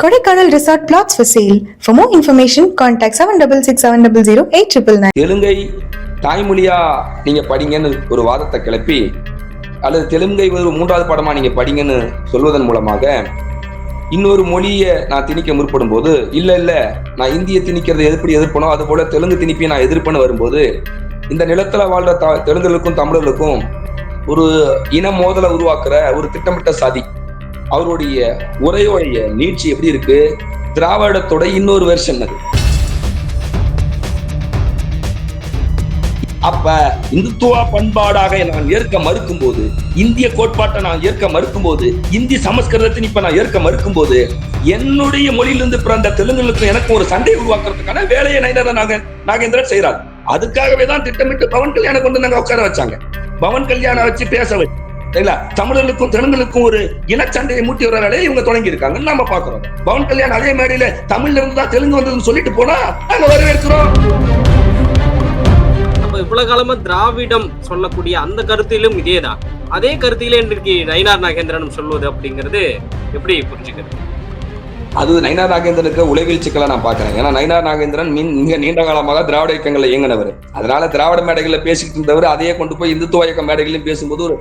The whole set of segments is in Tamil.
Kodaikanal Resort Plots for sale. For more information, contact 766700 தெலுங்கை தாய்மொழியா நீங்க படிங்கன்னு ஒரு வாதத்தை கிளப்பி அல்லது தெலுங்கை ஒரு மூன்றாவது பாடமா நீங்க படிங்கன்னு சொல்வதன் மூலமாக இன்னொரு மொழியை நான் திணிக்க முற்படும் போது இல்லை இல்லை நான் இந்திய திணிக்கிறதை எப்படி எதிர்ப்பனோ அது போல தெலுங்கு திணிப்பை நான் எதிர்ப்பேன்னு வரும்போது இந்த நிலத்தில் வாழ்ற த தெலுங்குகளுக்கும் தமிழர்களுக்கும் ஒரு இன மோதலை உருவாக்குற ஒரு திட்டமிட்ட சாதி அவருடைய உரையோடைய நீட்சி எப்படி இருக்கு? திராவிடத்தோட இன்னொரு வெர்ஷன் அது. அப்ப இந்துத்துவ பண்பாடாக நான் ஏற்க மறுக்கும் போது இந்திய கோட்பாட்டை நான் ஏற்க மறுக்கும் போது இந்தி சமஸ்கிருதத்தின் இப்ப நான் ஏற்க மறுக்கும் போது என்னுடைய மொழியிலிருந்து பிறந்த தெலுங்குகளுக்கும் எனக்கும் ஒரு சண்டை உருவாக்குறதுக்கான வேலையை நயினர் நாக நாகேந்திரன் செய்யறார் அதுக்காகவே தான் திட்டமிட்டு பவன் கல்யாணம் கொண்டு நாங்க உட்கார வச்சாங்க. பவன் கல்யாணம் வச்சு பேச வச்சு சரிங்களா தமிழர்களுக்கும் தெலுங்குகளுக்கும் ஒரு இனச்சண்டையை மூட்டி வர வேலையை இவங்க தொடங்கி இருக்காங்கன்னு நாம பாக்குறோம் பவன் கல்யாணம் அதே மேடையில தமிழ்ல இருந்து தான் தெலுங்கு வந்ததுன்னு சொல்லிட்டு போனா நாங்க வரவேற்கிறோம். இவ்வளவு காலமா திராவிடம் சொல்லக்கூடிய அந்த கருத்திலும் இதேதான். அதே கருத்திலே இன்றைக்கு நயினார் நாகேந்திரன் சொல்வது அப்படிங்கிறது எப்படி புரிஞ்சுக்கிறது? அது நயினார் நாகேந்திரனுக்கு உளவியல் சிக்கலா நான் பாக்குறேன் ஏன்னா நயினார் நாகேந்திரன் மின் மிக நீண்ட காலமாக திராவிட இயக்கங்கள்ல இயங்கினவர். அதனால திராவிட மேடைகள்ல பேசிக்கிட்டு இருந்தவர் அதையே கொண்டு போய் இந்துத்துவ இயக்க மேடைகளையும் பேசும்போது ஒரு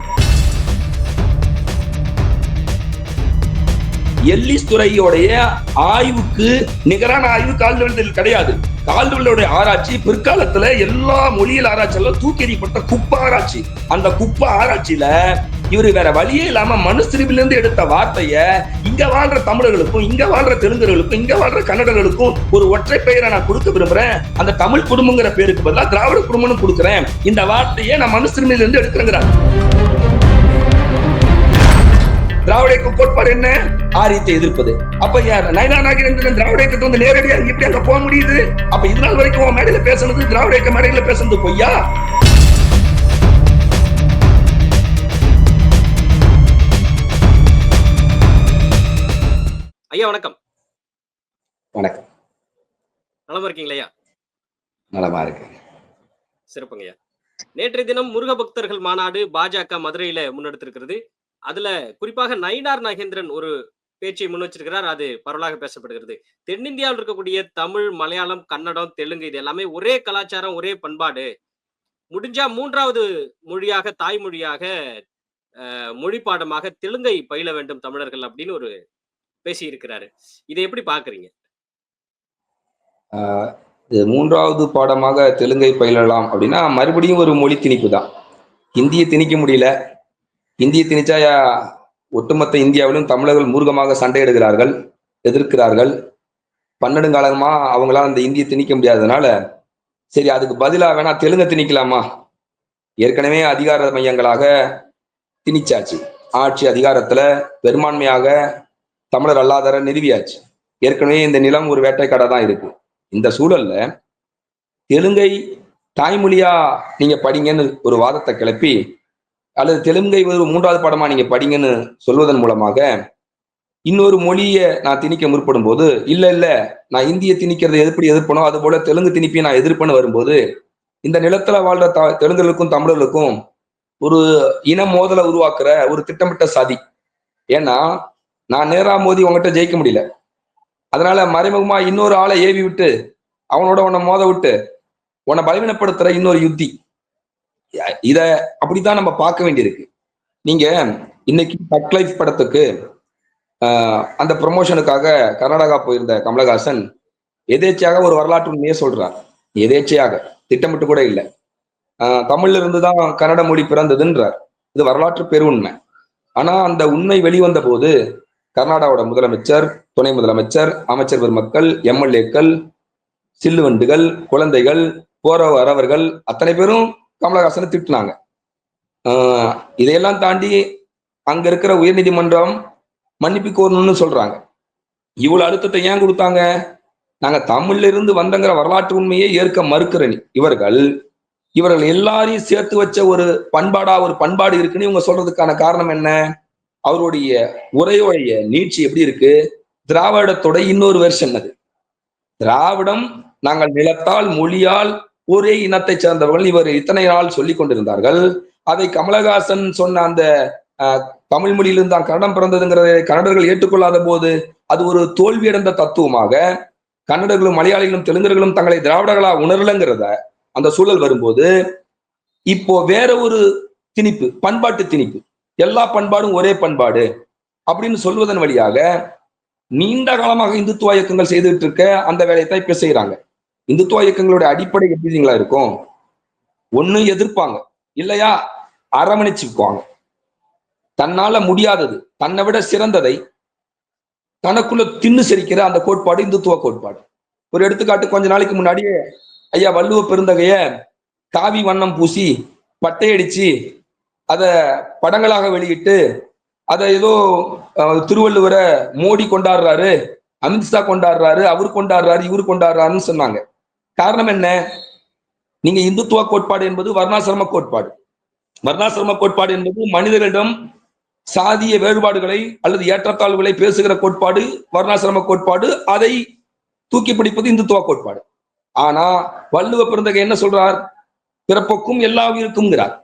எல்லிஸ்துறையோடைய ஆய்வுக்கு நிகரான ஆய்வு கால்வெளியில் கிடையாது. கால்வெளியோட ஆராய்ச்சி பிற்காலத்துல எல்லா மொழியியல் ஆராய்ச்சியெல்லாம் தூக்கி எறியப்பட்ட குப்ப ஆராய்ச்சி. அந்த குப்ப ஆராய்ச்சியில இவர் வேற வழியே இல்லாம மனுஸ்திரிபில இருந்து எடுத்த வார்த்தைய இங்க வாழ்ற தமிழர்களுக்கும் இங்க வாழ்ற தெலுங்கர்களுக்கும் இங்க வாழ்ற கன்னடர்களுக்கும் ஒரு ஒற்றை பெயரை நான் கொடுக்க விரும்புறேன். அந்த தமிழ் குடும்பங்கிற பேருக்கு பதிலாக திராவிட குடும்பம்னு கொடுக்குறேன். இந்த வார்த்தையை நான் மனுஸ்திரிமையில இருந்து எடுக்கிறேங்கிறார். திராவிட இயக்க கோட்பாடு என்ன? ஆரியத்தை எதிர்ப்பது. அப்ப யார்? நயனா நாகேந்திரன் திராவிட இயக்கத்தை வந்து நேரடியா எப்படி அங்க போக முடியுது? அப்ப இது நாள் வரைக்கும் மேடையில பேசுனது திராவிட இயக்க மேடையில பேசுனது பொய்யா? ஐயா வணக்கம். வணக்கம். நலமா இருக்கீங்களா ஐயா? நலமா இருக்கு. சிறப்புங்க ஐயா. நேற்றைய தினம் முருக பக்தர்கள் மாநாடு பாஜக மதுரையில முன்னெடுத்திருக்கிறது. அதுல குறிப்பாக நயினார் நாகேந்திரன் ஒரு பேச்சை முன் வச்சிருக்கிறார். அது பரவலாக பேசப்படுகிறது. தென்னிந்தியாவில் இருக்கக்கூடிய தமிழ் மலையாளம் கன்னடம் தெலுங்கு இது எல்லாமே ஒரே கலாச்சாரம் ஒரே பண்பாடு. முடிஞ்சா மூன்றாவது மொழியாக தாய்மொழியாக மொழி பாடமாக தெலுங்கை பயில வேண்டும் தமிழர்கள் அப்படின்னு ஒரு பேசி இருக்கிறாரு இதை எப்படி பாக்குறீங்க ஆஹ் இது மூன்றாவது பாடமாக தெலுங்கை பயிலலாம் அப்படின்னா மறுபடியும் ஒரு மொழி திணிப்பு தான். இந்தியை திணிக்க முடியல. இந்திய திணிச்சாய ஒட்டுமொத்த இந்தியாவிலும் தமிழர்கள் மூர்க்கமாக சண்டையிடுகிறார்கள் எதிர்க்கிறார்கள். பன்னெடுங்காலமா அவங்களால அந்த இந்தியை திணிக்க முடியாததுனால சரி அதுக்கு பதிலாக வேணா தெலுங்க திணிக்கலாமா? ஏற்கனவே அதிகார மையங்களாக திணிச்சாச்சு. ஆட்சி அதிகாரத்துல பெரும்பான்மையாக தமிழர் அல்லாதார நிறுவியாச்சு. ஏற்கனவே இந்த நிலம் ஒரு வேட்டைக்காடா தான் இருக்கு. இந்த சூழல்ல தெலுங்கை தாய்மொழியா நீங்க படிங்கன்னு ஒரு வாதத்தை கிளப்பி அல்லது தெலுங்கை ஒரு மூன்றாவது பாடமா நீங்க படிங்கன்னு சொல்வதன் மூலமாக இன்னொரு மொழியை நான் திணிக்க முற்படும் போது இல்ல இல்ல நான் இந்திய திணிக்கிறதை எப்படி எதிர்ப்பனோ அது போல தெலுங்கு திணிப்பையும் நான் எதிர்ப்பேன்னு வரும்போது இந்த நிலத்துல வாழ்ற த தெலுங்குகளுக்கும் தமிழர்களுக்கும் ஒரு இன மோதலை உருவாக்குற ஒரு திட்டமிட்ட சதி. ஏன்னா நான் நேரா மோதி உங்ககிட்ட ஜெயிக்க முடியல. அதனால மறைமுகமா இன்னொரு ஆளை ஏவி விட்டு அவனோட உன்னை மோத விட்டு உன்னை பலவீனப்படுத்துற இன்னொரு யுத்தி இத அப்படித்தான் நம்ம பார்க்க வேண்டியிருக்கு. நீங்க இன்னைக்கு டக் லைஃப் படத்துக்கு அந்த ப்ரொமோஷனுக்காக கர்நாடகா போயிருந்த கமலஹாசன் எதேச்சையாக ஒரு வரலாற்று உண்மையை சொல்றார். எதேச்சையாக திட்டமிட்டு கூட இல்லை. தமிழ்ல இருந்து தான் கன்னட மொழி பிறந்ததுன்றார். இது வரலாற்று பெருவுண்மை ஆனா அந்த உண்மை வெளிவந்த போது கர்நாடகாவோட முதலமைச்சர் துணை முதலமைச்சர் அமைச்சர் பெருமக்கள் எம்எல்ஏக்கள் சில்லுவண்டுகள் குழந்தைகள் போற வரவர்கள் அத்தனை பேரும் கமலஹாசனை திட்டுனாங்க. ஆஹ் இதையெல்லாம் தாண்டி அங்க இருக்கிற உயர்நீதிமன்றம் மன்னிப்பு கோரணும்னு சொல்றாங்க. இவ்வளவு அழுத்தத்தை ஏன் கொடுத்தாங்க? நாங்க தமிழ்ல இருந்து வந்தங்கிற வரலாற்று உண்மையை ஏற்க மறுக்கிறனி இவர்கள். இவர்கள் எல்லாரையும் சேர்த்து வச்ச ஒரு பண்பாடா ஒரு பண்பாடு இருக்குன்னு இவங்க சொல்றதுக்கான காரணம் என்ன? அவருடைய உரையுடைய நீட்சி எப்படி இருக்கு? திராவிடத்தோட இன்னொரு வெர்ஷன் அது. திராவிடம் நாங்கள் நிலத்தால் மொழியால் ஒரே இனத்தை சேர்ந்தவர்கள் இவர் இத்தனை நாள் சொல்லி கொண்டிருந்தார்கள். அதை கமலஹாசன் சொன்ன அந்த தமிழ் மொழியிலிருந்து தான் கன்னடம் பிறந்ததுங்கிறதை கன்னடர்கள் ஏற்றுக்கொள்ளாத போது அது ஒரு தோல்வியடைந்த தத்துவமாக கன்னடர்களும் மலையாளிகளும் தெலுங்கர்களும் தங்களை திராவிடர்களா உணரலங்கிறத அந்த சூழல் வரும்போது இப்போ வேற ஒரு திணிப்பு பண்பாட்டு திணிப்பு. எல்லா பண்பாடும் ஒரே பண்பாடு அப்படின்னு சொல்வதன் வழியாக நீண்ட காலமாக இந்துத்துவ இயக்கங்கள் செய்துட்டு இருக்க அந்த வேலையை தான் இப்ப செய்யறாங்க இந்துத்துவ இயக்கங்களுடைய அடிப்படை எப்படிங்களா இருக்கும்? ஒண்ணு எதிர்ப்பாங்க. இல்லையா? அரவணைச்சுக்குவாங்க. தன்னால முடியாதது தன்னை விட சிறந்ததை தனக்குள்ள தின்னு செரிக்கிற அந்த கோட்பாடு இந்துத்துவ கோட்பாடு. ஒரு எடுத்துக்காட்டு கொஞ்ச நாளைக்கு முன்னாடியே ஐயா வள்ளுவ பெருந்தகைய காவி வண்ணம் பூசி பட்டையடிச்சு அத படங்களாக வெளியிட்டு அதை ஏதோ திருவள்ளுவரை மோடி கொண்டாடுறாரு அமித்ஷா கொண்டாடுறாரு அவர் கொண்டாடுறாரு இவர் கொண்டாடுறாருன்னு சொன்னாங்க. காரணம் என்ன? நீங்க இந்துத்துவ கோட்பாடு என்பது வர்ணாசிரம கோட்பாடு. வர்ணாசிரம கோட்பாடு என்பது மனிதர்களிடம் சாதிய வேறுபாடுகளை அல்லது ஏற்றத்தாழ்வுகளை பேசுகிற கோட்பாடு வர்ணாசிரம கோட்பாடு அதை தூக்கி பிடிப்பது இந்துத்துவ கோட்பாடு. ஆனா வள்ளுவ பிறந்தகை என்ன சொல்றார்? பிறப்புக்கும் எல்லா உயிருக்கும்ங்கிறார்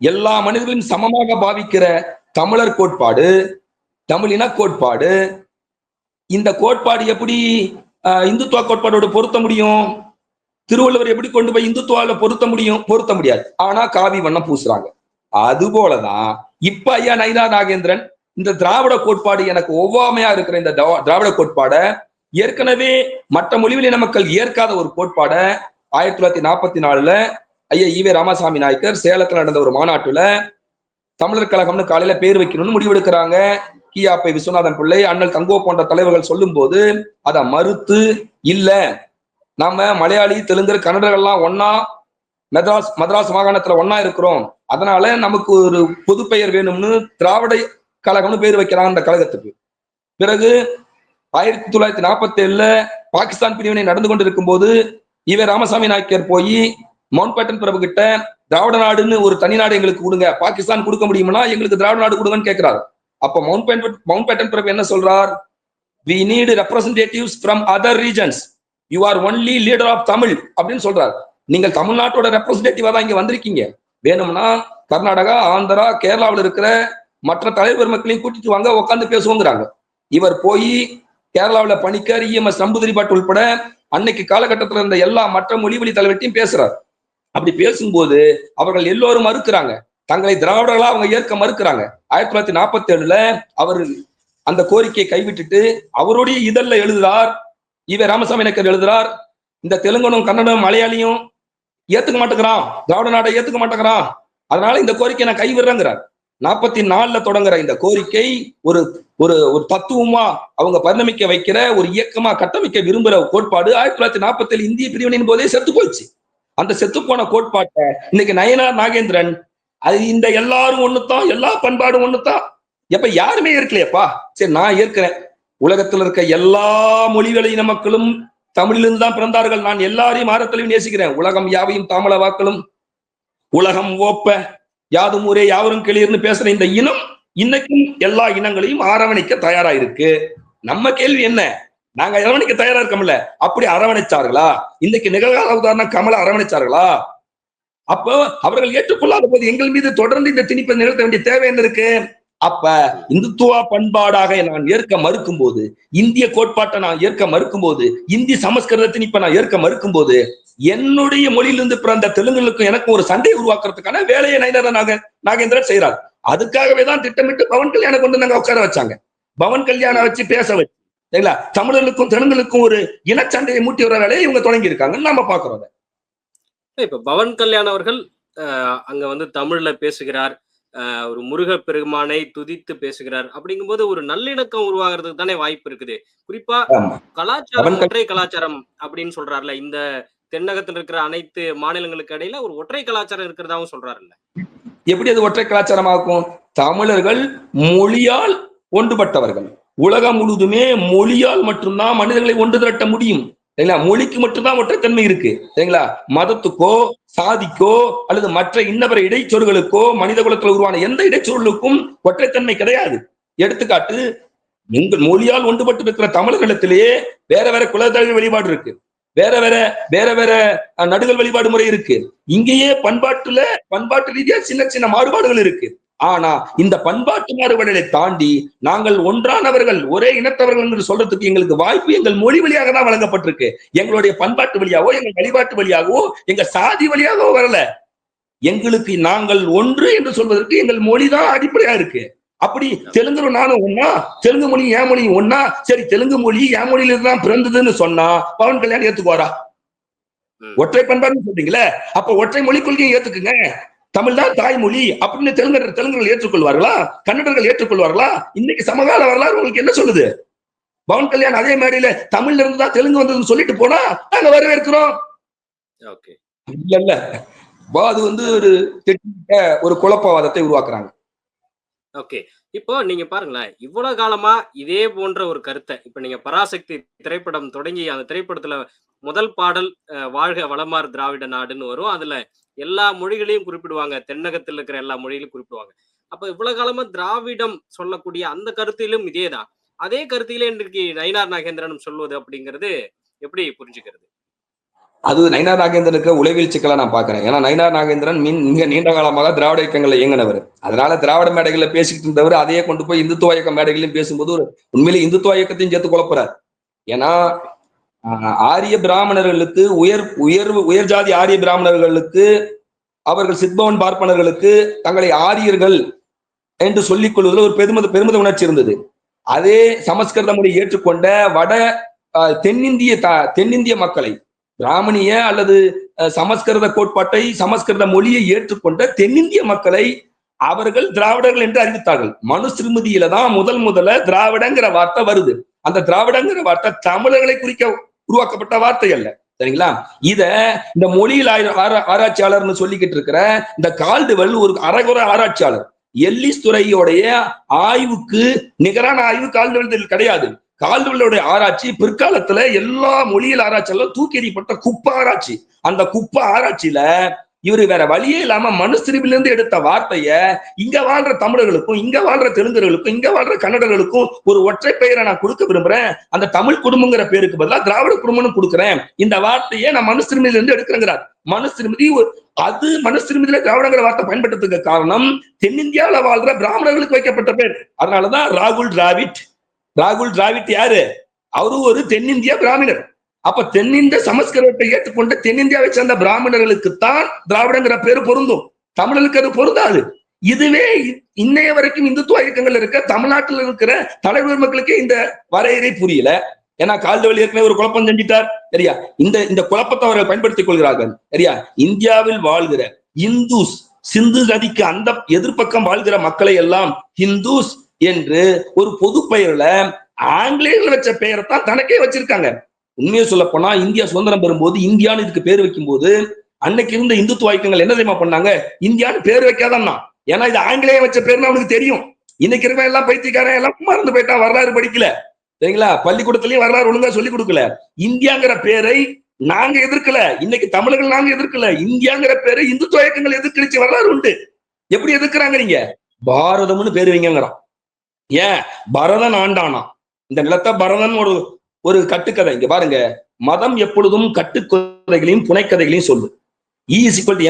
எல்லா மனிதர்களையும் சமமாக பாவிக்கிற தமிழர் கோட்பாடு தமிழின கோட்பாடு இந்த கோட்பாடு எப்படி இந்துத்துவ கோட்பாடோடு பொருத்த முடியும்? திருவள்ளுவர் எப்படி கொண்டு போய் இந்துத்துவால பொருத்த முடியும்? பொருத்த முடியாது. ஆனா காவி வண்ணம் பூசுறாங்க. அது போலதான் இப்ப ஐயா நைனா நாகேந்திரன் இந்த திராவிட கோட்பாடு எனக்கு ஒவ்வாமையா இருக்கிற இந்த திராவிட கோட்பாடை ஏற்கனவே மற்ற மொழிவிலின மக்கள் ஏற்காத ஒரு கோட்பாட ஆயிரத்தி தொள்ளாயிரத்தி நாற்பத்தி நாலுல ஐயா ஈவே ராமசாமி நாயக்கர் சேலத்துல நடந்த ஒரு மாநாட்டுல தமிழர் கழகம்னு காலையில பேர் வைக்கணும்னு முடிவெடுக்கிறாங்க. கியாப்பை விஸ்வநாதன் பிள்ளை அண்ணல் தங்கோ போன்ற தலைவர்கள் சொல்லும்போது அதை மறுத்து இல்ல. நாம மலையாளி தெலுங்கர் கன்னடர்கள்லாம் ஒன்னா மெட்ராஸ் மദ്രാஸ் மாகாணத்துல ஒன்னா இருக்கிறோம். அதனால நமக்கு ஒரு பொது பெயர் வேணும்னு திராவிட கழகம்னு பேர் வைக்கிறாங்க அந்த கழகத்துக்கு. பிறகு ஆயிரத்தி தொள்ளாயிரத்தி நாற்பத்தி ஏழுல பாகிஸ்தான் பிரிவினை நடந்து கொண்டிருக்கும் போது இவர் ராமசாமி நாயக்கர் போய் மவுண்ட் பேட்டன் பிரபு கிட்ட திராவிட நாடுன்னு ஒரு தனி நாடு எங்களுக்கு கொடுங்க. பாகிஸ்தான் கொடுக்க முடியுமா எங்களுக்கு திராவிட நாடு கொடுங்கன்னு கேட்கிறாரு அப்ப மவுண்ட் பேட்டன் மவுண்ட் பேட்டன் பிரபு என்ன சொல்றார்? We need representatives from other regions you are only leader of Tamil அப்படின்னு சொல்றாரு. நீங்கள் தமிழ்நாட்டோட ரெப்ரஸன்டேட்டிவா தான் இங்க வந்திருக்கீங்க. வேணும்னா கர்நாடகா ஆந்திரா கேரளாவில் இருக்கிற மற்ற தலைவர் மக்களையும் கூட்டிட்டு வாங்க உட்காந்து பேசுவோங்கிறாங்க. இவர் போய் கேரளாவில் பணிக்கர் இஎம்எஸ் நம்பூதிரி பாட்டு உட்பட அன்னைக்கு காலகட்டத்தில் இருந்த எல்லா மற்ற மொழிவழி தலைவர்கிட்டையும் பேசுறார். அப்படி பேசும்போது அவர்கள் எல்லோரும் மறுக்கிறாங்க. தங்களை திராவிடர்களா அவங்க ஏற்க மறுக்கிறாங்க. ஆயிரத்தி தொள்ளாயிரத்தி நாற்பத்தி ஏழுல அவர் அந்த கோரிக்கையை கைவிட்டுட்டு அவருடைய இதழில் எழுதுகிறார் இவ ராமசாமி நாயக்கர் எழுதுறார் இந்த தெலுங்கனும் கன்னடம் மலையாளியும் ஏத்துக்க மாட்டேங்கிறான். திராவிட நாட்டை ஏத்துக்க மாட்டேங்கிறான். அதனால இந்த கோரிக்கை நான் கைவிடுறேங்கிறார். நாற்பத்தி நாலுல தொடங்குற இந்த கோரிக்கை ஒரு ஒரு ஒரு தத்துவமா அவங்க பரிணமிக்க வைக்கிற ஒரு இயக்கமா கட்டமைக்க விரும்புற கோட்பாடு ஆயிரத்தி தொள்ளாயிரத்தி நாற்பத்தி ஏழு இந்திய பிரிவினையின் போதே செத்து போச்சு அந்த செத்து போன கோட்பாட்டை இன்னைக்கு நயனார் நாகேந்திரன் அது இந்த எல்லாரும் ஒண்ணுதான் எல்லா பண்பாடும் ஒண்ணுதான். எப்ப யாருமே ஏற்கலையப்பா சரி நான் ஏற்கிறேன். உலகத்தில் இருக்க எல்லா மொழிகளின மக்களும் தமிழிலிருந்து தான் பிறந்தார்கள். நான் எல்லாரையும் ஆரத்திலையும் நேசிக்கிறேன். உலகம் யாவையும் தாமல வாக்களும் உலகம் ஓப்ப யாதும் ஊரே யாவரும் கிளியர்னு பேசுற இந்த இனம் இன்னைக்கும் எல்லா இனங்களையும் அரவணைக்க தயாரா இருக்கு நம்ம கேள்வி என்ன? நாங்க அரவணைக்க தயாரா இருக்கோம்ல. அப்படி அரவணைச்சார்களா? இன்னைக்கு நிகழ்கால உதாரணம் கமல அரவணைச்சார்களா? அப்போ அவர்கள் ஏற்றுக்கொள்ளாத போது எங்கள் மீது தொடர்ந்து இந்த திணிப்பை நிகழ்த்த வேண்டிய தேவை என்ன இருக்கு? அப்ப இந்துத்துவ பண்பாடாக நான் ஏற்க மறுக்கும் போது இந்திய கோட்பாட்டை நான் ஏற்க மறுக்கும் போது இந்தி சமஸ்கிருதத்தின் இப்ப நான் ஏற்க மறுக்கும் போது என்னுடைய மொழியிலிருந்து பிறந்த தெலுங்குகளுக்கும் எனக்கு ஒரு சண்டை உருவாக்குறதுக்கான வேலையை நயனார நாக நாகேந்திரன் செய்யறாரு அதுக்காகவே தான் திட்டமிட்டு பவன் கல்யாணம் கொண்டு நாங்க உட்கார வச்சாங்க. பவன் கல்யாணம் வச்சு பேச வச்சு சரிங்களா? தமிழர்களுக்கும் தெலுங்குகளுக்கும் ஒரு இனச்சண்டையை மூட்டி வர வேலையை இவங்க தொடங்கி இருக்காங்கன்னு நாம பாக்குறோம் இப்ப பவன் கல்யாண் அவர்கள் அங்க வந்து தமிழ்ல பேசுகிறார். ஒரு முருக பெருமானை துதித்து பேசுகிறார். அப்படிங்கும்போது ஒரு நல்லிணக்கம் உருவாகிறதுக்கு தானே வாய்ப்பு இருக்குது. குறிப்பா. கலாச்சாரம் ஒற்றை கலாச்சாரம் அப்படின்னு சொல்றாருல இந்த தென்னகத்தில் இருக்கிற அனைத்து மாநிலங்களுக்கு இடையில ஒரு ஒற்றை கலாச்சாரம் இருக்கிறதாவும் சொல்றாருல்ல. எப்படி அது ஒற்றை கலாச்சாரமாக்கும் தமிழர்கள் மொழியால் ஒன்றுபட்டவர்கள். உலகம் முழுதுமே மொழியால் மட்டும்தான் மனிதர்களை ஒன்று திரட்ட முடியும். சரிங்களா? மொழிக்கு மட்டும்தான் ஒற்றைத்தன்மை இருக்கு. சரிங்களா? மதத்துக்கோ சாதிக்கோ அல்லது மற்ற இன்னவர இடைச்சொல்களுக்கோ மனித குலத்தில் உருவான எந்த இடைச்சொருளுக்கும் ஒற்றைத்தன்மை கிடையாது. எடுத்துக்காட்டு எங்கள் மொழியால் ஒன்றுபட்டு இருக்கிற தமிழர்களிடத்திலேயே வேற வேற குலத்தழி வழிபாடு இருக்கு. வேற வேற வேற வேற நடுகள் வழிபாடு முறை இருக்கு. இங்கேயே பண்பாட்டுல பண்பாட்டு ரீதியா சின்ன சின்ன மாறுபாடுகள் இருக்கு. ஆனா இந்த பண்பாட்டு மாறுபாடுகளை தாண்டி நாங்கள் ஒன்றானவர்கள் ஒரே இனத்தவர்கள் என்று சொல்றதுக்கு எங்களுக்கு வாய்ப்பு எங்கள் மொழி வழியாக தான் வழங்கப்பட்டிருக்கு. எங்களுடைய பண்பாட்டு வழியாவோ எங்கள் வழிபாட்டு வழியாகவோ எங்க சாதி வழியாகவோ வரல. எங்களுக்கு நாங்கள் ஒன்று என்று சொல்வதற்கு எங்கள் மொழிதான் அடிப்படையா இருக்கு. அப்படி தெலுங்கு நானும் ஒன்னா தெலுங்கு மொழி என் மொழி ஒன்னா சரி தெலுங்கு மொழி என் மொழியில தான் பிறந்ததுன்னு சொன்னா பவன் கல்யாணம் ஏத்துக்குவாரா. ஒற்றை பண்பாடுன்னு சொல்றீங்களே? அப்ப ஒற்றை மொழி கொள்கையை ஏத்துக்குங்க. தமிழ் தான் தாய்மொழி அப்படின்னு தெலுங்கர் தெலுங்கர்கள் ஏற்றுக்கொள்வார்களா? கன்னடர்கள் ஏற்றுக்கொள்வார்களா? இன்னைக்கு சமகால வரலாறு உங்களுக்கு என்ன சொல்லுது? பவன் கல்யாண் அதே மேடையில தமிழ்ல இருந்து தான் தெலுங்கு வந்ததுன்னு சொல்லிட்டு போனா நாங்க வரவேற்கிறோம். ஓகே. இல்ல இல்ல அது வந்து ஒரு ஒரு குழப்பவாதத்தை உருவாக்குறாங்க. ஓகே. இப்போ நீங்க பாருங்களேன் இவ்வளவு காலமா இதே போன்ற ஒரு கருத்தை இப்ப நீங்க பராசக்தி திரைப்படம் தொடங்கி அந்த திரைப்படத்துல முதல் பாடல் வாழ்க வளமார் திராவிட நாடுன்னு வரும். அதுல எல்லா மொழிகளையும் குறிப்பிடுவாங்க. தென்னகத்தில் இருக்கிற எல்லா மொழிகளையும் குறிப்பிடுவாங்க. அப்ப இவ்வளவு காலமா திராவிடம் சொல்லக்கூடிய அந்த கருத்திலும் இதேதான். அதே கருத்திலே இன்றைக்கு நயினார் நாகேந்திரன் சொல்வது அப்படிங்கிறது எப்படி புரிஞ்சுக்கிறது? அது நயினார் நாகேந்திரனுக்கு உளவியல் சிக்கலா நான் பாக்குறேன் ஏன்னா நயினார் நாகேந்திரன் மின் மிக நீண்ட காலமாக திராவிட இயக்கங்கள்ல இயங்கினவர். அதனால திராவிட மேடைகள்ல பேசிக்கிட்டு இருந்தவர் அதையே கொண்டு போய் இந்துத்துவ இயக்க மேடைகளையும் பேசும்போது ஒரு உண்மையிலே இந்துத்துவ இயக்கத்தையும் சேர்த்து குழப்புறார். ஏன்னா ஆரிய பிராமணர்களுக்கு உயர் உயர்வு உயர் ஜாதி ஆரிய பிராமணர்களுக்கு அவர்கள் சித்பவன் பார்ப்பனர்களுக்கு தங்களை ஆரியர்கள் என்று சொல்லிக் கொள்வதில் ஒரு பெருமித பெருமித உணர்ச்சி இருந்தது. அதே சமஸ்கிருத மொழி ஏற்றுக்கொண்ட வட தென்னிந்திய தென்னிந்திய மக்களை பிராமணிய அல்லது சமஸ்கிருத கோட்பாட்டை சமஸ்கிருத மொழியை ஏற்றுக்கொண்ட தென்னிந்திய மக்களை அவர்கள் திராவிடர்கள் என்று அறிவித்தார்கள். மனுஸ்மிருதியில தான் முதல் முதல்ல திராவிடங்கிற வார்த்தை வருது. அந்த திராவிடங்கிற வார்த்தை தமிழர்களை குறிக்க உருவாக்கப்பட்ட வார்த்தை அல்ல. சரிங்களா? இத இந்த மொழியில் ஆராய்ச்சியாளர்னு சொல்லிக்கிட்டு இருக்கிற இந்த கால்டுவெல் ஒரு அரைகுற ஆராய்ச்சியாளர். எல்லிஸ் துறையோடைய ஆய்வுக்கு நிகரான ஆய்வு கால்டுவெல் கிடையாது. கால்டுவெல்லுடைய ஆராய்ச்சி பிற்காலத்துல எல்லா மொழியில் ஆராய்ச்சியாளரும் தூக்கி எறியப்பட்ட குப்ப ஆராய்ச்சி. அந்த குப்ப ஆராய்ச்சியில இவரு வேற வழியே இல்லாம மனுஸ்திரிபில எடுத்த வார்த்தைய இங்க வாழ்ற தமிழர்களுக்கும் இங்க வாழ்ற தெலுங்கர்களுக்கும் இங்க வாழ்ற கன்னடர்களுக்கும் ஒரு ஒற்றை பெயரை நான் கொடுக்க விரும்புறேன். அந்த தமிழ் குடும்பங்கிற பேருக்கு பதிலா திராவிட குடும்பம்னு கொடுக்குறேன். இந்த வார்த்தையை நான் மனுஸ்திரிமில இருந்து எடுக்கிறேங்கிறார். மனுஸ்திரிமதி ஒரு- அது மனுஸ்திரிமதியில திராவிடங்கிற வார்த்தை பயன்படுத்துறதுக்கு காரணம் தென்னிந்தியாவில வாழ்ற பிராமணர்களுக்கு வைக்கப்பட்ட பேர். அதனாலதான் ராகுல் டிராவிட் ராகுல் டிராவிட் யாரு? அவரு ஒரு தென்னிந்திய பிராமணர். அப்ப தென்னிந்திய சமஸ்கிருதத்தை ஏற்றுக்கொண்ட தென்னிந்தியாவை சேர்ந்த பிராமணர்களுக்கு தான் திராவிடங்கிற பேரு பொருந்தும். தமிழர்களுக்கு அது பொருந்தாது. இதுவே இ- இன்னைய வரைக்கும் இந்துத்துவ இயக்கங்கள் இருக்க தமிழ்நாட்டில் இருக்கிற தலைவர் மக்களுக்கே இந்த வரையறை புரியல. ஏன்னா கால்டுவெல் ஏற்கனவே ஒரு குழப்பம் செஞ்சிட்டார். சரியா? இந்த இந்த குழப்பத்தை அவர்கள் பயன்படுத்திக் கொள்கிறார்கள். சரியா? இந்தியாவில் வாழ்கிற இந்துஸ் சிந்து நதிக்கு அந்த எதிர்ப்பக்கம் வாழ்கிற மக்களை எல்லாம் ஹிந்துஸ் என்று ஒரு பொது பெயர்ல ஆங்கிலேயர்கள் வச்ச பெயரை தான் தனக்கே வச்சிருக்காங்க. உண்மையை சொல்லப்போனா இந்தியா சுதந்திரம் பெறும்போது இந்தியான்னு இதுக்கு பேர் வைக்கும்போது அன்னைக்கு இருந்த இந்துத்துவ ஐக்கியங்கள் என்ன தெரியுமா பண்ணாங்க? இந்தியான்னு பேர் வைக்காதன்னா. ஏன்னா இது ஆங்கிலேயம் வச்ச பேர்னு அவனுக்கு தெரியும். இன்னைக்கு இருக்க எல்லாம் பைத்தியக்காரன் எல்லாம் மறந்து போயிட்டான் வரலாறு படிக்கல. சரிங்களா? பள்ளிக்கூடத்துலயும் வரலாறு ஒழுங்கா சொல்லி கொடுக்கல. இந்தியாங்கிற பேரை நாங்க எதிர்க்கல. இன்னைக்கு தமிழர்கள் நாங்க எதிர்க்கல. இந்தியாங்கிற பேரை இந்துத்துவ இயக்கங்கள் எதிர்க்கடிச்சு வரலாறு உண்டு. எப்படி எதிர்க்கிறாங்க நீங்க? பாரதம்னு பேர் வைங்கிறான் ஏன்? பரதன் ஆண்டானா இந்த நிலத்தை பரதன் ஒரு ஒரு கட்டுக்கதை. இங்க பாருங்க. மதம் எப்பொழுதும் கட்டுக்கதைகளையும் புனைக்கதைகளையும் சொல்லு E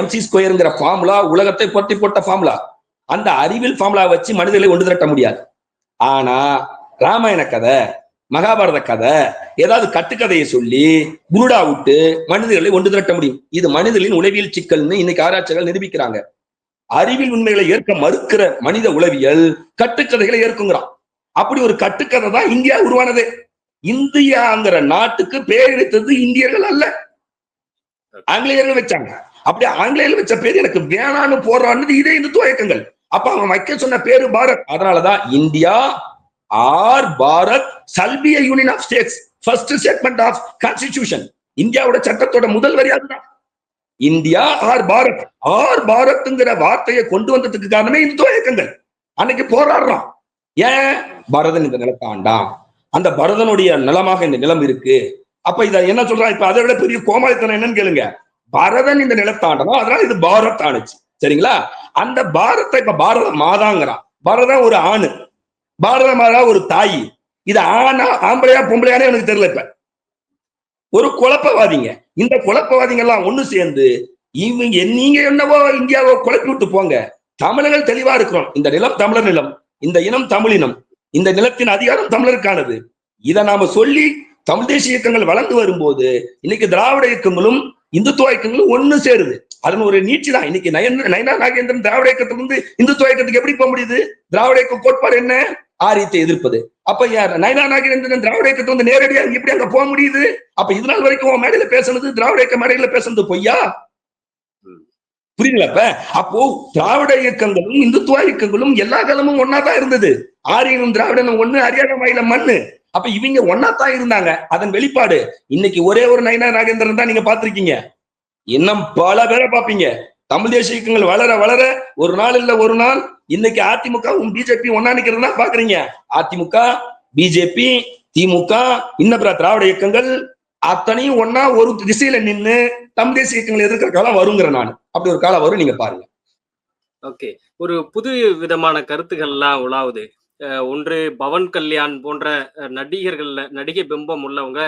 எம்சி ஸ்கொயருங்கிற ஃபார்முலா உலகத்தை புரட்டி போட்ட ஃபார்முலா அந்த அறிவியல் ஃபார்முலா வச்சு மனிதர்களை ஒன்று திரட்ட முடியாது. ஆனா ராமாயண கதை மகாபாரத கதை ஏதாவது கட்டுக்கதையை சொல்லி குருடா விட்டு மனிதர்களை ஒன்று திரட்ட முடியும். இது மனிதர்களின் உளவியல் சிக்கல்னு இன்னைக்கு ஆராய்ச்சிகள் நிரூபிக்கிறாங்க. அறிவியல் உண்மைகளை ஏற்க மறுக்கிற மனித உளவியல் கட்டுக்கதைகளை ஏற்குங்கிறான். அப்படி ஒரு கட்டுக்கதை தான் இந்தியா உருவானதே. இந்தியாங்கிற நாட்டுக்கு பேரெடுத்தது இந்தியர்கள் அல்ல. ஆங்கிலேயர்கள் வச்சாங்க. அப்படி ஆங்கிலேயர்கள் வச்ச பேர் எனக்கு வேணான்னு போடுறான்னு இதே இந்துத்துவ இயக்கங்கள் அப்ப அவன் வைக்க சொன்ன பேரு பாரத். அதனாலதான் India or Bharat சல்பிய union of states. First statement of constitution இந்தியாவோட சட்டத்தோட முதல் வரி அதுதான். India or Bharat. ஆர் பாரத்ங்கிற வார்த்தையை கொண்டு வந்ததுக்கு காரணமே இந்துத்துவ இயக்கங்கள் அன்னைக்கு போராடுறான் ஏன்? பரதன் இந்த நிலத்தை ஆண்டான் அந்த பரதனுடைய நிலமாக இந்த நிலம் இருக்கு. அப்ப இத என்ன சொல்றான்? இப்ப அதை விட பெரிய கோமாளித்தனம் என்னன்னு கேளுங்க. பரதன் இந்த நிலத்தாண்டனா அதனால இது பாரத் ஆணுச்சு. சரிங்களா? அந்த பாரத்தை இப்ப பாரத மாதாங்கிறான். பரதன் ஒரு ஆணு. பாரத மாதா ஒரு தாய். இது ஆனா ஆம்பளையா பொம்பளையானே எனக்கு தெரியல இப்ப. ஒரு குழப்பவாதிங்க. இந்த குழப்பவாதிங்க எல்லாம் ஒண்ணு சேர்ந்து இவங்க நீங்க என்னவோ இந்தியாவோ குழப்பி விட்டு போங்க. தமிழர்கள் தெளிவா இருக்கிறோம். இந்த நிலம் தமிழர் நிலம். இந்த இனம் தமிழினம். இந்த நிலத்தின் அதிகாரம் தமிழருக்கானது. இதை நாம சொல்லி தமிழ் தேசிய இயக்கங்கள் வளர்ந்து வரும்போது இன்னைக்கு திராவிட இயக்கங்களும் இந்துத்துவ இயக்கங்களும் ஒண்ணு சேருது. அதன் ஒரு நீட்சி தான். இன்னைக்கு நயன் நயனா நாகேந்திரன் திராவிட இயக்கத்திலிருந்து இந்துத்துவ இயக்கத்துக்கு எப்படி போக முடியுது? திராவிட இயக்க கோட்பாடு என்ன? ஆரியத்தை எதிர்ப்பது. அப்ப யார்? நயனா நாகேந்திரன் திராவிட இயக்கத்தை வந்து நேரடியா எப்படி அங்க போக முடியுது? அப்ப இது நாள் வரைக்கும் உன் மேடையில பேசுனது திராவிட இயக்க மேடையில பேசுனது பொய்யா? புரியுதுல அப்போ? திராவிட இயக்கங்களும் இந்துத்துவ இயக்கங்களும் எல்லா காலமும் ஒன்னாதான் இருந்தது. ஆரியனும் திராவிடனும் ஒண்ணு அரியானா மயில மண்ணு. அப்ப இவங்க ஒன்னாத்தான் இருந்தாங்க. அதன் வெளிப்பாடு இன்னைக்கு ஒரே ஒரு நயனா நாகேந்திரன் தான் நீங்க பாத்திருக்கீங்க இன்னும் பல பேரை பாப்பீங்க தமிழ் தேசிய இயக்கங்கள் வளர வளர ஒரு நாள் இல்ல ஒரு நாள் இன்னைக்கு அதிமுகவும் பிஜேபி ஒன்னா நிக்கிறதுனா பாக்குறீங்க அதிமுக பிஜேபி திமுக இன்னப்புற திராவிட இயக்கங்கள் அத்தனையும் ஒன்னா ஒரு திசையில நின்னு தமிழ் தேசிய இயக்கங்கள் எதிர்க்கிற காலம் வருங்கிற நான் அப்படி ஒரு காலம் வரும் நீங்க பாருங்க. ஓகே ஒரு புது விதமான கருத்துக்கள்லாம் உலாவுது. ஒன்று பவன் கல்யாண் போன்ற அஹ், நடிகர்கள்ல நடிகை பிம்பம் உள்ளவங்க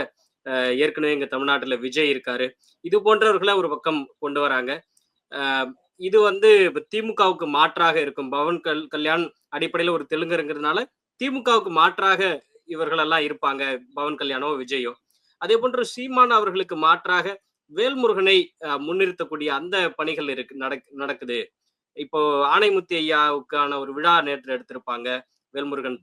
ஏற்கனவே இங்க தமிழ்நாட்டுல விஜய் இருக்காரு. இது போன்றவர்களை ஒரு பக்கம் கொண்டு வராங்க. இது வந்து திமுகவுக்கு மாற்றாக இருக்கும். பவன் கல் கல்யாண் அடிப்படையில் ஒரு தெலுங்குங்கிறதுனால திமுகவுக்கு மாற்றாக இவர்களெல்லாம் இருப்பாங்க பவன் கல்யாணோ விஜயோ. அதே போன்று சீமான் அவர்களுக்கு மாற்றாக வேல்முருகனை முன்னிறுத்தக்கூடிய அந்த பணிகள் இருக்கு நடக் நடக்குது. இப்போ ஆணைமுத்தி ஐயாவுக்கான ஒரு விழா நேற்று எடுத்திருப்பாங்க. வேல்முருகன்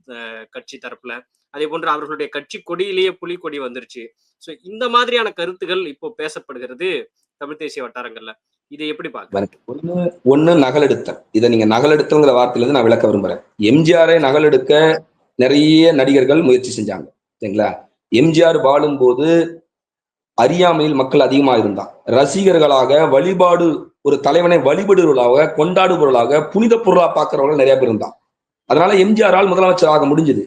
கட்சி தரப்புல. அதே போன்று அவர்களுடைய கட்சி கொடியிலேயே புலிக்கொடி வந்துருச்சு. ஸோ இந்த மாதிரியான கருத்துகள் இப்போ பேசப்படுகிறது தமிழ் தேசிய வட்டாரங்கள்ல. இதை எப்படி பாக்க ஒண்ணு ஒண்ணு நகலெடுத்தல். இதை நீங்க நகலெடுத்தல்ங்கிற வார்த்தையில இருந்து நான் விளக்க விரும்புறேன். எம்ஜிஆரை நகலெடுக்க நிறைய நடிகர்கள் முயற்சி செஞ்சாங்க. சரிங்களா? எம்ஜிஆர் வாழும்போது அறியாமையில் மக்கள் அதிகமா இருந்தான் ரசிகர்களாக வழிபாடு ஒரு தலைவனை வழிபடுவர்களாக கொண்டாடுபவர்களாக புனித பொருளா பார்க்கிறவர்கள் நிறைய பேர் இருந்தான் அதனால எம்ஜிஆரால் முதலமைச்சராக முடிஞ்சது.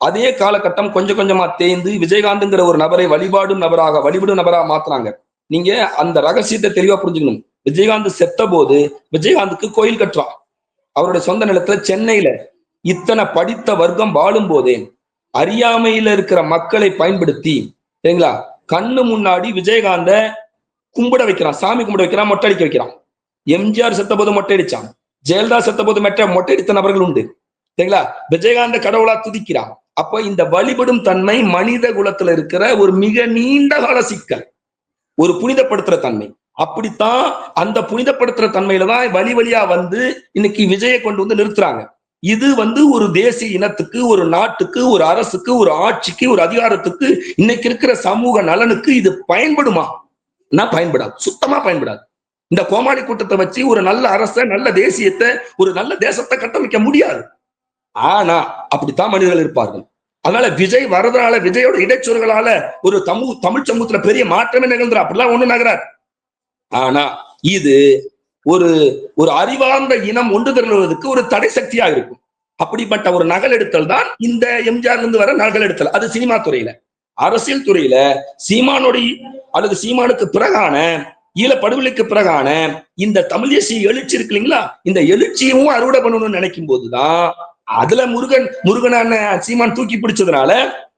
அதே காலகட்டம் கொஞ்சம் கொஞ்சமா தேய்ந்து விஜயகாந்துங்கிற ஒரு நபரை வழிபாடும் நபராக வழிபடும் நபராக மாத்துறாங்க நீங்க அந்த ரகசியத்தை தெளிவா புரிஞ்சுக்கணும். விஜயகாந்த் செத்த போது விஜயகாந்துக்கு கோயில் கட்டுறான். அவருடைய சொந்த நிலத்துல சென்னையில இத்தனை படித்த வர்க்கம் வாழும் போதே அறியாமையில இருக்கிற மக்களை பயன்படுத்தி சரிங்களா? கண்ணு முன்னாடி விஜயகாந்த கும்பிட வைக்கிறான். சாமி கும்பிட வைக்கிறான் மொட்டை அடிக்க வைக்கிறான். எம்ஜிஆர் செத்த போது மொட்டை அடிச்சான். ஜெயலலிதா செத்த போது மொட்டை மொட்டை அடித்த நபர்கள் உண்டு. சரிங்களா? விஜயகாந்த கடவுளா துதிக்கிறான் அப்ப இந்த வழிபடும் தன்மை மனித குலத்துல இருக்கிற ஒரு மிக நீண்ட கால சிக்கல். ஒரு புனிதப்படுத்துற தன்மை. அப்படித்தான் அந்த புனிதப்படுத்துற தன்மையில தான் வழி வழியா வந்து இன்னைக்கு விஜயை கொண்டு வந்து நிறுத்துறாங்க. இது வந்து ஒரு தேசிய இனத்துக்கு ஒரு நாட்டுக்கு ஒரு அரசுக்கு ஒரு ஆட்சிக்கு ஒரு அதிகாரத்துக்கு இன்னைக்கு இருக்கிற சமூக நலனுக்கு இது பயன்படுமா? நான் பயன்படாது. சுத்தமா பயன்படாது. இந்த கோமாளி கூட்டத்தை வச்சு ஒரு நல்ல அரச நல்ல தேசியத்தை ஒரு நல்ல தேசத்தை கட்டமைக்க முடியாது. ஆனா அப்படித்தான் மனிதர்கள் இருப்பார்கள். அதனால விஜய் வரதுனால விஜயோட இடைச்சொல்களால ஒரு தமிழ் தமிழ் சமூகத்துல பெரிய மாற்றமே நிகழ்ந்துரும் அப்படிலாம் ஒண்ணு நகரார் ஆனா இது ஒரு ஒரு அறிவார்ந்த இனம் ஒன்று திரளுவதற்கு ஒரு தடை சக்தியா இருக்கும். அப்படிப்பட்ட ஒரு நகல் எடுத்தல் தான் இந்த எம்ஜிஆர்ல இருந்து வர நகல் எடுத்தல். அது சினிமா துறையில. அரசியல் துறையில சீமானோடி அல்லது சீமானுக்கு பிறகான ஈழ படுகொலைக்கு பிறகான இந்த தமிழ் தேசிய எழுச்சி இருக்கு இல்லைங்களா? இந்த எழுச்சியும் அறுவடை பண்ணணும்னு நினைக்கும் போதுதான் அதுல முருகன் முருகனான சீமான் தூக்கி பிடிச்சதுனால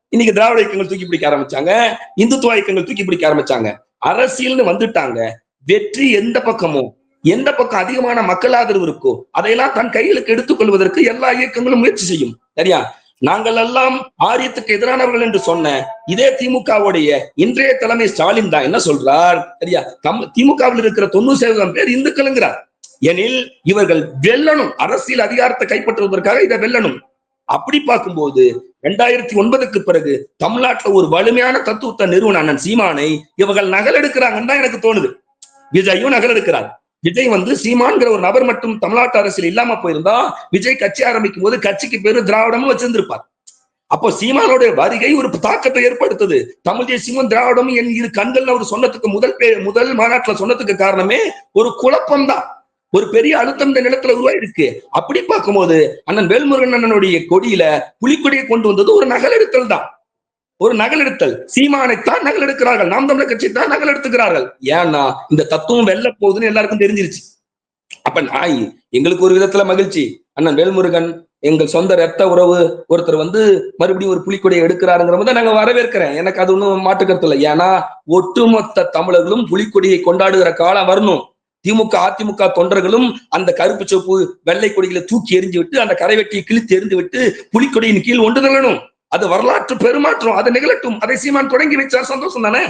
இன்னைக்கு திராவிட இயக்கங்கள் தூக்கி பிடிக்க ஆரம்பிச்சாங்க. இந்துத்துவ இயக்கங்கள் தூக்கி பிடிக்க ஆரம்பிச்சாங்க. அரசியல்னு வந்துட்டாங்க. வெற்றி எந்த பக்கமும் எந்த பக்கம் அதிகமான மக்கள் ஆதரவு இருக்கோ அதையெல்லாம் தன் கைகளுக்கு எடுத்துக்கொள்வதற்கு எல்லா இயக்கங்களும் முயற்சி செய்யும். சரியா? நாங்கள் எல்லாம் ஆரியத்துக்கு எதிரானவர்கள் என்று சொன்ன இதே திமுகவுடைய இன்றைய தலைமை ஸ்டாலின் தான் என்ன சொல்றார்? சரியா? தம் திமுகவில் இருக்கிற தொண்ணூறு சதவீதம் பேர் இந்துக்கள்ங்கிறார். எனில் இவர்கள் வெல்லணும். அரசியல் அதிகாரத்தை கைப்பற்றுவதற்காக இதை வெல்லணும். அப்படி பார்க்கும்போது ரெண்டாயிரத்தி ஒன்பதுக்கு பிறகு தமிழ்நாட்டுல ஒரு வலிமையான தத்துவத்தை நிறுவன அண்ணன் சீமானை இவர்கள் நகல் எடுக்கிறாங்கன்னு தான் எனக்கு தோணுது. விஜயும் நகல் எடுக்கிறார் விஜய் வந்து சீமான்கிற ஒரு நபர் மட்டும் தமிழ்நாட்டு அரசியல் இல்லாம போயிருந்தா விஜய் கட்சி ஆரம்பிக்கும் போது கட்சிக்கு பேரு திராவிடமும் வச்சிருந்திருப்பார். அப்போ சீமானுடைய வருகை ஒரு தாக்கத்தை ஏற்படுத்துது. தமிழ் தேசியமும் திராவிடமும் என் இரு கண்கள்ல அவர் சொன்னதுக்கு முதல் முதல் மாநாட்டுல சொன்னதுக்கு காரணமே ஒரு குழப்பம் தான் ஒரு பெரிய அழுத்தம் இந்த நிலத்துல உருவாயிருக்கு. அப்படி பார்க்கும்போது அண்ணன் வேல்முருகன் அண்ணனுடைய கொடியில புலிக்கொடியை கொண்டு வந்தது ஒரு நகலெடுத்தல் தான். ஒரு நகலெடுத்தல். சீமானைத்தான் நகலெடுக்கிறார்கள். நாம் தமிழர் கட்சி தான் நகலெடுத்துக்கிறார்கள். ஏன்னா இந்த தத்துவம் வெல்ல போகுதுன்னு எல்லாருக்கும் தெரிஞ்சிருச்சு. அப்ப நாய் எங்களுக்கு ஒரு விதத்துல மகிழ்ச்சி. அண்ணன் வேல்முருகன் எங்கள் சொந்த ரத்த உறவு ஒருத்தர் வந்து மறுபடியும் ஒரு புலிக்கொடியை எடுக்கிறாருங்கிற போது நாங்க வரவேற்கிறேன். எனக்கு அது ஒன்றும் மாட்டுக்கிறது இல்லை. ஏன்னா ஒட்டுமொத்த தமிழர்களும் புலிக்கொடியை கொண்டாடுகிற காலம் வரணும். திமுக அதிமுக தொண்டர்களும் அந்த கருப்பு சிவப்பு வெள்ளை கொடிகளை தூக்கி எறிஞ்சு விட்டு அந்த கரைவெட்டியை கிழித்து எரிந்து விட்டு புலிக்கொடியின் கீழ் ஒன்று நிகழணும். அது வரலாற்று பெருமாற்றம். அதை நிகழட்டும். அதை சீமான் தொடங்கி வைச்சார். சந்தோஷம் தானே?